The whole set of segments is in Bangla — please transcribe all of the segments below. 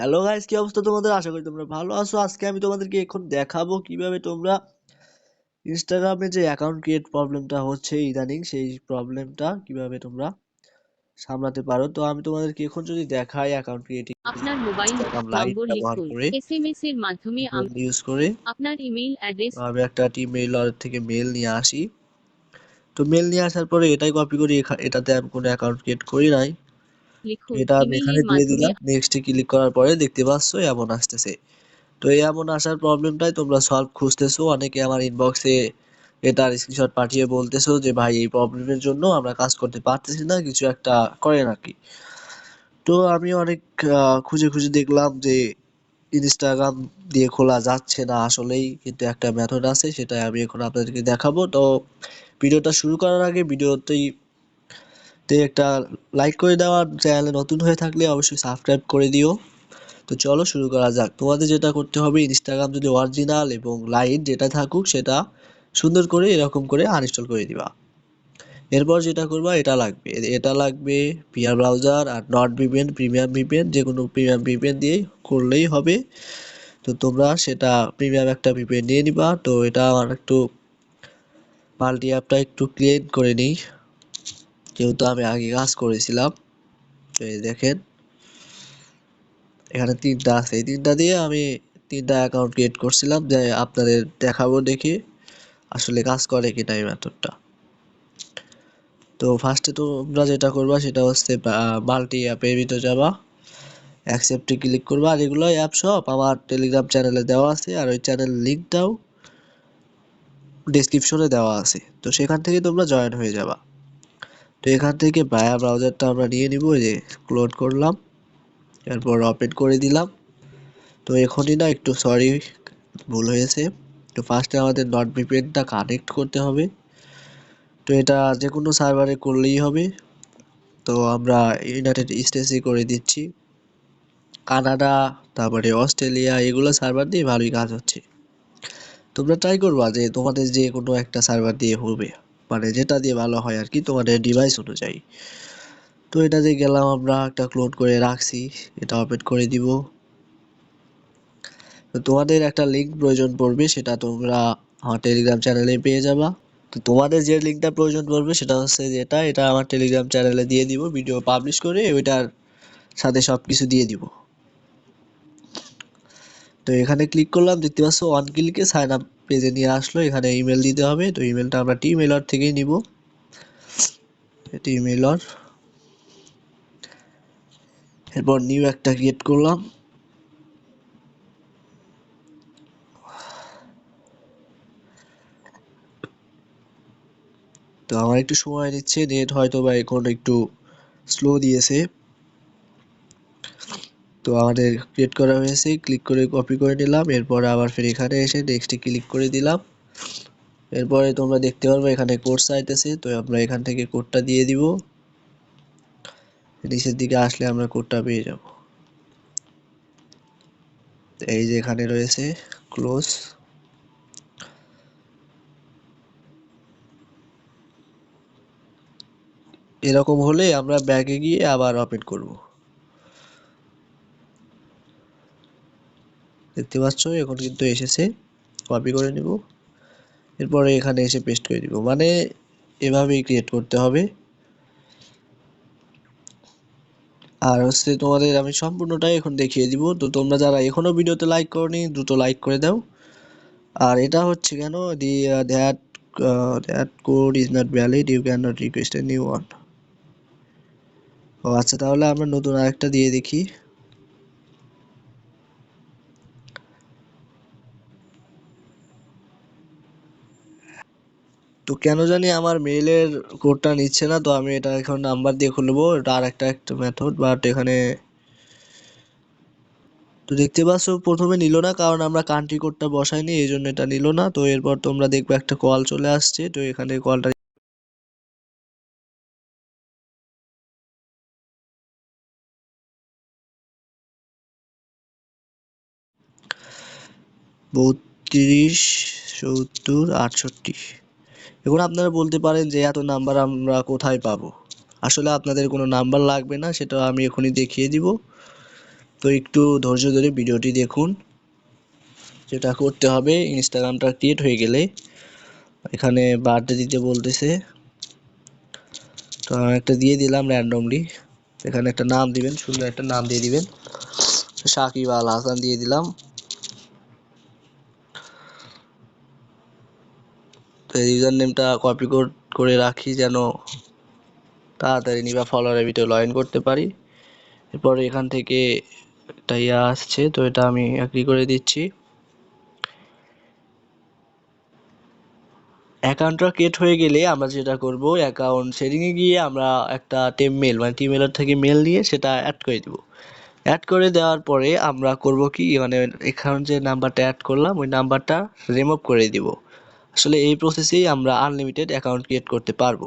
হ্যালো গাইস কি অবস্থা তোমাদের? আশা করি তোমরা ভালো আছো। আজকে আমি তোমাদেরকে এখন দেখাবো কীভাবে তোমরা ইনস্টাগ্রামে যে অ্যাকাউন্ট ক্রিয়েট প্রবলেমটা হচ্ছে ইদানিং সেই প্রবলেমটা কীভাবে তোমরা সামলাতে পারো। তো আমি তোমাদেরকে এখন যদি দেখাই অ্যাকাউন্ট ক্রিয়েটিং আপনার মোবাইল নম্বর লিখুন করে এসএমএস এর মাধ্যমে আম- ইউজ করে আপনার ইমেইল অ্যাড্রেস আমি একটা মেইল থেকে মেল নিয়ে আসি। তো মেল নিয়ে আসার পরে এটাই কপি করি এটাতে আমি কোনো অ্যাকাউন্ট ক্রিয়েট করি নাই। এটা আমি এখানে দিয়ে দিলাম। নেক্সটে ক্লিক করার পরে দেখতে পাচ্ছ এমন আসতেছে। তো এই এমন আসার প্রবলেমটাই তোমরা সলভ খুঁজতেছো। অনেকে আমার ইনবক্সে এটার স্ক্রিনশট পাঠিয়ে বলতেছো যে ভাই এই প্রবলেমের জন্য আমরা কাজ করতে পারতেছি না কিছু একটা করে নাকি? তো আমি অনেক খুঁজে খুঁজে দেখলাম যে ইনস্টাগ্রাম দিয়ে খোলা যাচ্ছে না আসলেই কিন্তু একটা মেথড আছে সেটা আমি এখন আপনাদেরকে দেখাবো। তো ভিডিওটা শুরু করার আগে ভিডিওতেই তে একটা লাইক করে দেওয়া চ্যানেলে নতুন হয়ে থাকলে অবশ্যই সাবস্ক্রাইব করে দিও। তো চলো শুরু করা যাক। তোমাদের যেটা করতে হবে ইনস্টাগ্রাম যদি অরিজিনাল এবং লাইট যেটা থাকুক সেটা সুন্দর করে এরকম করে আনইনস্টল করে দিবা। এরপর যেটা করবা, এটা লাগবে। এটা লাগবে পিয়ার ব্রাউজার আর নট ভিপিএন প্রিমিয়াম ভিপিএন যে কোনো প্রিমিয়াম ভিপিএন দিয়েই করলেই হবে। তো তোমরা সেটা প্রিমিয়াম একটা ভিপিএন নিয়ে নিবা। তো এটা আমার একটু মাল্টি অ্যাপটা একটু ক্লিন করে নিই। যেহেতু আমি আগে কাজ করেছিলাম তো এই দেখেন, এখানে তিনটা আছে। এই তিনটা দিয়ে আমি তিনটা অ্যাকাউন্ট ক্রিয়েট করছিলাম, যে আপনাদের দেখাবো দেখি আসলে কাজ করে কিনা এই মেথডটা তো ফার্স্টে তোমরা যেটা করবা, সেটা হচ্ছে মাল্টি অ্যাপের ভিতরে যাবা অ্যাকসেপ্টে ক্লিক করবা, আর এগুলো অ্যাপ সব আমার টেলিগ্রাম চ্যানেলে দেওয়া আছে, আর ওই চ্যানেল লিঙ্কটাও ডেসক্রিপশনে দেওয়া আছে। তো সেখান থেকে তোমরা জয়েন হয়ে যাবা। তো এখান থেকে বায়া ব্রাউজারটা আমরা নিয়ে নিব যে ক্লোড করলাম, এরপর ওপেন করে দিলাম। তো এখনই না একটু সরি ভুল হয়েছে। তো ফার্স্টে আমাদের নট ভিপিএনটা কানেক্ট করতে হবে। তো এটা যে কোনো সার্ভারে করলেই হবে। তো আমরা ইউনাইটেড স্টেটসে করে দিচ্ছি। কানাডা, তারপরে অস্ট্রেলিয়া, এগুলো সার্ভার দিয়ে ভালোই কাজ হচ্ছে। তোমরা ট্রাই করবা যে তোমাদের যে কোনো একটা সার্ভার দিয়ে হবে। মানে যেটা দিয়ে ভালো হয় আর কি তোমাদের ডিভাইস অনুযায়ী। তো এটা দিয়ে গেলাম আমরা, একটা ক্লোন করে রাখছি, এটা ওপেন করে দিব। তো তোমাদের একটা লিঙ্ক প্রয়োজন পড়বে, সেটা তোমরা আমার টেলিগ্রাম চ্যানেলে পেয়ে যাবা। তো তোমাদের যে লিঙ্কটা প্রয়োজন পড়বে, সেটা হচ্ছে যেটা, এটা আমার টেলিগ্রাম চ্যানেলে দিয়ে দিব ভিডিও পাবলিশ করে, ওইটার সাথে সব কিছু দিয়ে দিব। তো এখানে ক্লিক করলাম, দেখতে পাচ্ছ ওয়ান ক্লিকে সাইন আপ পেজে নিয়ে আসলো। এখানে ইমেল দিতে হবে, তো ইমেলটা আমরা টি মেলার থেকেই নিব। টি মেলার এরপর নিউ একটা ক্রিয়েট করলাম। তো আমার একটু সময় নিচ্ছে নেট হয়তো বা এখন একটু স্লো দিয়েছে। তো আমাদের ক্রিয়েট করা হয়েছে ক্লিক করে কপি করে নিলাম, এরপর আবার ফের এখানে এসে নেক্সটে ক্লিক করে দিলাম। এরপরে তোমরা দেখতে পারবে এখানে কোড চাইতেছে, তো আমরা এখান থেকে কোডটা দিয়ে দিব। নিচের দিকে আসলে আমরা কোডটা পেয়ে যাব। এই যে এখানে রয়েছে ক্লোজ এরকম হলে আমরা ব্যাগে গিয়ে আবার ওপেন করব। দেখতে পাচ্ছ, এখন কিন্তু এসেছে। কপি করে নিব। এরপরে এখানে এসে পেস্ট করে দিব মানে এভাবেই ক্রিয়েট করতে হবে। আর হচ্ছে তোমাদের আমি সম্পূর্ণটাই এখন দেখিয়ে দিব। তো তোমরা যারা এখনও ভিডিওতে লাইক করনি, দ্রুত লাইক করে দাও। আর এটা হচ্ছে কেন? The that that code is not valid you can not request a new one ও আচ্ছা তাহলে আমরা নতুন আরেকটা দিয়ে দেখি। তো কেন জানি আমার মেইলের কোডটা নিচ্ছে না, তো আমি এটা এখন নাম্বার দিয়ে খুলবো এটা আর একটা একটা মেথড বাট এখানে তো দেখতে পাচ্ছ প্রথমে নিল না, কারণ আমরা কান্ট্রি কোডটা বসাইনি, এই জন্য এটা নিল না, তো এরপর তোমরা দেখবে একটা কল চলে আসছে, তো এখানে কলটা বত্রিশ, সত্তর, আটষট্টি। এখন আপনারা বলতে পারেন যে এত নাম্বার আমরা কোথায় পাবো? আসলে আপনাদের কোনো নাম্বার লাগবে না, সেটা আমি এখনই দেখিয়ে দিব। তো একটু ধৈর্য ধরে ভিডিওটি দেখুন। যেটা করতে হবে ইনস্টাগ্রামটা ক্রিয়েট হয়ে গেলে এখানে বার্থডে দিতে বলতেছে। তো আমি একটা দিয়ে দিলাম র্যান্ডমলি এখানে একটা নাম দিবেন, সুন্দর একটা নাম দিয়ে দিবেন। সাকিব আল হাসান দিয়ে দিলাম। ইউজার নেমটা কপি করে রাখি যেন তাড়াতাড়ি নিবা ফলোয়ারের ভিতরে লগ ইন করতে পারি। এরপরে এখান থেকে একটা ইয়া আসছে, তো এটা আমি এগ্রি করে দিচ্ছি। অ্যাকাউন্টটা ক্রিয়েট হয়ে গেলে আমরা যেটা করব অ্যাকাউন্ট সেটিংয়ে গিয়ে আমরা একটা টেম মেল মানে টিমেলের থেকে মেল নিয়ে সেটা অ্যাড করে দিব। অ্যাড করে দেওয়ার পরে আমরা করব কি মানে এখানে যে নাম্বারটা অ্যাড করলাম, ওই নাম্বারটা রিমুভ করে দিব। আসলে এই প্রসেসেই আমরা আনলিমিটেড অ্যাকাউন্ট ক্রিয়েট করতে পারব।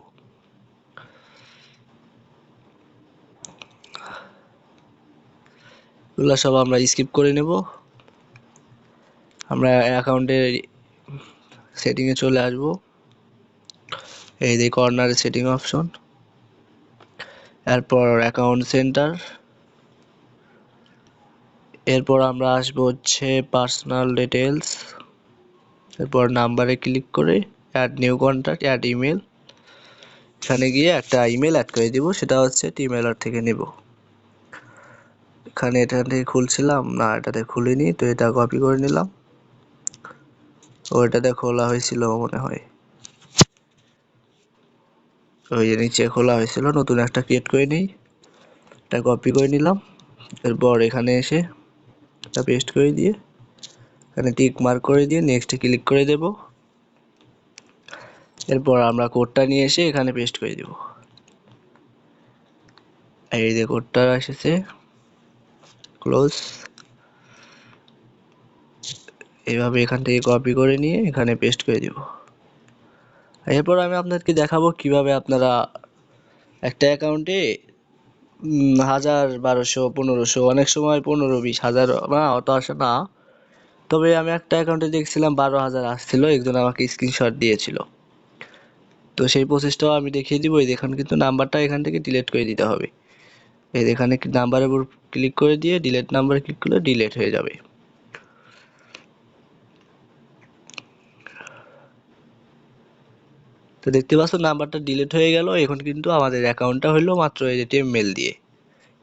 এগুলো সব আমরা স্কিপ করে নেব। আমরা অ্যাকাউন্টের সেটিংয়ে চলে আসব। এই যে কর্নারে সেটিং অপশন এরপর অ্যাকাউন্ট সেন্টার এরপর আমরা আসব হচ্ছে পার্সোনাল ডিটেলস এরপর নাম্বারে ক্লিক করে add new contact add email এখানে গিয়ে একটা ইমেল অ্যাড করে দিব, সেটা হচ্ছে টিমেলার থেকে নেব। এখানে এটা থেকে খুলছিলাম, না এটাতে খুলিনি, তো এটা কপি করে নিলাম। ও এটাতে খোলা হয়েছিল মনে হয়। ওই যে নিচে খোলা হয়েছিল, নতুন একটা ক্রিয়েট করে নিই। এটা কপি করে নিলাম। এরপর এখানে এসে এটা পেস্ট করে দিয়ে এখানে টিক মার্ক করে দিয়ে নেক্সটে ক্লিক করে দেব। এরপর আমরা কোডটা নিয়ে এসে এখানে পেস্ট করে দেব। এই যে কোডটা এসেছে ক্লোজ এইভাবে এখান থেকে কপি করে নিয়ে এখানে পেস্ট করে দিব। এরপর আমি আপনাদেরকে দেখাবো কীভাবে আপনারা একটা অ্যাকাউন্টে হাজার বারোশো, পনেরোশো, অনেক সময় পনেরো, বিশ, হাজার, না, অত আসে না। তবে আমি একটা অ্যাকাউন্টে দেখছিলাম বারো হাজার আসছিল, একজন আমাকে স্ক্রিনশট দিয়েছিল। তো সেই প্রসেসটাও আমি দেখিয়ে দিব, এই দেখুন কিন্তু নাম্বারটা এখান থেকে ডিলেট করে দিতে হবে। এই এখানে নাম্বারের উপর ক্লিক করে দিয়ে ডিলেট নাম্বারে ক্লিক করলে ডিলেট হয়ে যাবে। তো দেখতে পাচ্ছ নাম্বারটা ডিলিট হয়ে গেল, এখন কিন্তু আমাদের অ্যাকাউন্টটা হলো মাত্র এই যে মেল দিয়ে।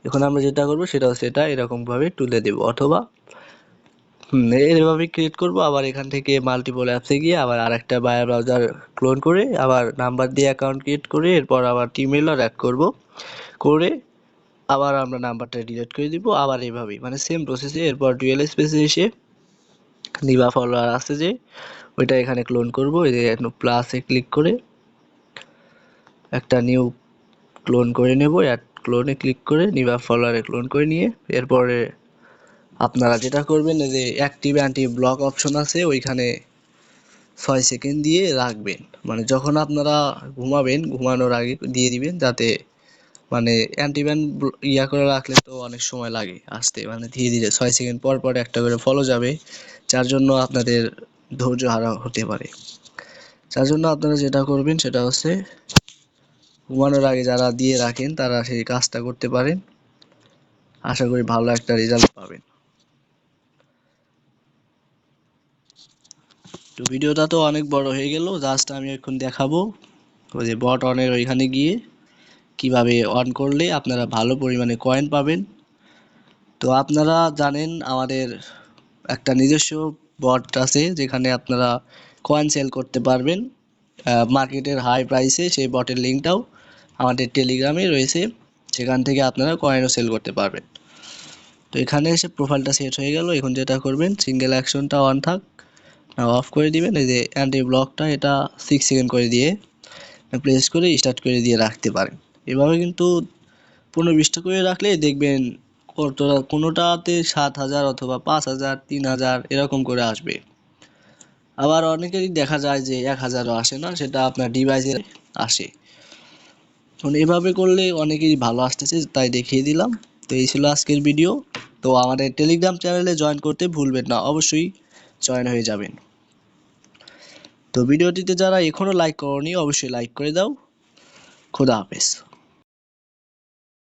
এখন আমরা যেটা করব, সেটা হচ্ছে এটা এরকম তুলে দেব, অথবা এইভাবে ক্রিয়েট করব। আবার এখান থেকে মাল্টিপল অ্যাপসে গিয়ে আবার আরেকটা বায়ার ব্রাউজার ক্লোন করে আবার নাম্বার দিয়ে অ্যাকাউন্ট ক্রিয়েট করে এরপর আবার টিমেলও অ্যাড করব। করে আবার আমরা নাম্বারটা ডিলিট করে দিব। আবার এইভাবেই মানে সেম প্রসেসে এরপর ডুয়েল স্পেসে এসে নিবা ফলোয়ার আছে যে, ওইটা এখানে ক্লোন করব। এই প্লাসে ক্লিক করে একটা নিউ ক্লোন করে নেব। অ্যাড ক্লোনে ক্লিক করে নিবা ফলোয়ারে ক্লোন করে নিয়ে, এরপরে আপনারা যেটা করবেন যে অ্যাক্টিভ অ্যান্টি ব্লক অপশন আছে, ওইখানে ছয় সেকেন্ড দিয়ে রাখবেন। মানে যখন আপনারা ঘুমাবেন, ঘুমানোর আগে দিয়ে দিবেন, যাতে মানে অ্যান্টিব্যান ইয়া করে রাখলে তো অনেক সময় লাগে আসতে। মানে ধীরে ধীরে ছয় সেকেন্ড পর পর একটা করে ফলো যাবে, যার জন্য আপনাদের ধৈর্য হারা হতে পারে। যার জন্য আপনারা যেটা করবেন, সেটা হচ্ছে ঘুমানোর আগে যারা দিয়ে রাখেন, তারা সেই কাজটা করতে পারেন। আশা করি ভালো একটা রেজাল্ট পাবেন। তো ভিডিওটা তো অনেক বড় হয়ে গেল জাস্ট আমি এখন দেখাবো ওই যে বট অনের ওইখানে গিয়ে কীভাবে অন করলে আপনারা ভালো পরিমাণে কয়েন পাবেন। তো আপনারা জানেন আমাদের একটা নিজস্ব বট আছে যেখানে আপনারা কয়েন সেল করতে পারবেন। মার্কেটের হাই প্রাইসে সেই বটের লিঙ্কটাও আমাদের টেলিগ্রামে রয়েছে, সেখান থেকে আপনারা কয়েনও সেল করতে পারবেন। তো এখানে এসে প্রোফাইলটা সেট হয়ে গেল, এখন যেটা করবেন সিঙ্গেল অ্যাকশনটা অন থাক। অফ করে দিবেন, এই যে অ্যান্টি ব্লকটা এটা সিক্স সেকেন্ড করে দিয়ে প্রেস করে স্টার্ট করে দিয়ে রাখতে পারেন। এভাবে কিন্তু পনেরো বিশটা করে রাখলে দেখবেন কতটা, কোনোটাতে সাত হাজার অথবা পাঁচ হাজার, তিন হাজার এরকম করে আসবে। আবার অনেকেরই দেখা যায় যে এক হাজারও আসে না, সেটা আপনার ডিভাইসে আসে। এখন এভাবে করলে অনেকেরই ভালো আসতেছে, তাই দেখিয়ে দিলাম। তো এই ছিল আজকের ভিডিও তো আমাদের টেলিগ্রাম চ্যানেলে জয়েন করতে ভুলবেন না, অবশ্যই জয়েন হয়ে যাবেন। তো ভিডিওটিতে যারা এখনও লাইক করনি অবশ্যই লাইক করে দাও। খোদা হাফেজ।